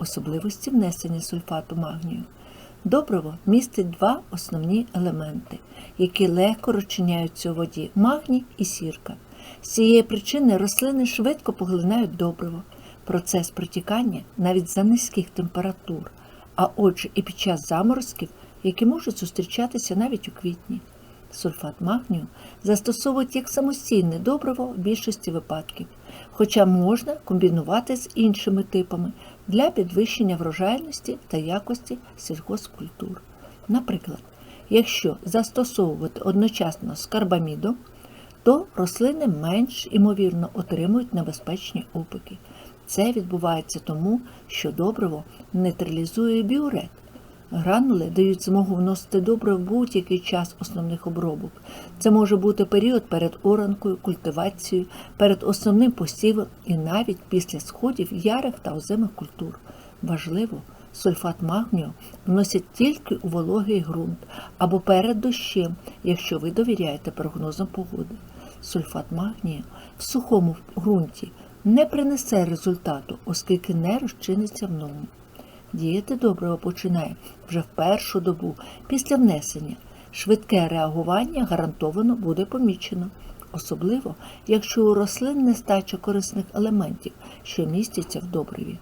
Особливості внесення сульфату магнію. Добриво містить два основні елементи, які легко розчиняються у воді магній і сірка. З цієї причини рослини швидко поглинають добриво. Процес протікання навіть за низьких температур, а отже і під час заморозків, які можуть зустрічатися навіть у квітні. Сульфат магнію застосовують як самостійне добриво в більшості випадків, хоча можна комбінувати з іншими типами для підвищення врожайності та якості сільгоспкультур. Наприклад, якщо застосовувати одночасно з карбамідом, то рослини менш імовірно отримують небезпечні опики. Це відбувається тому, що добриво нейтралізує біурет. Гранули дають змогу вносити добре в будь-який час основних обробок. Це може бути період перед оранкою, культивацією, перед основним посівом і навіть після сходів ярих та озимих культур. Важливо, сульфат магнію вносять тільки у вологий ґрунт або перед дощем, якщо ви довіряєте прогнозам погоди. Сульфат магнію в сухому ґрунті не принесе результату, оскільки не розчиниться в ньому. Діяти добриво починає вже в першу добу після внесення. Швидке реагування гарантовано буде помічено, особливо якщо у рослин нестача корисних елементів, що містяться в добриві.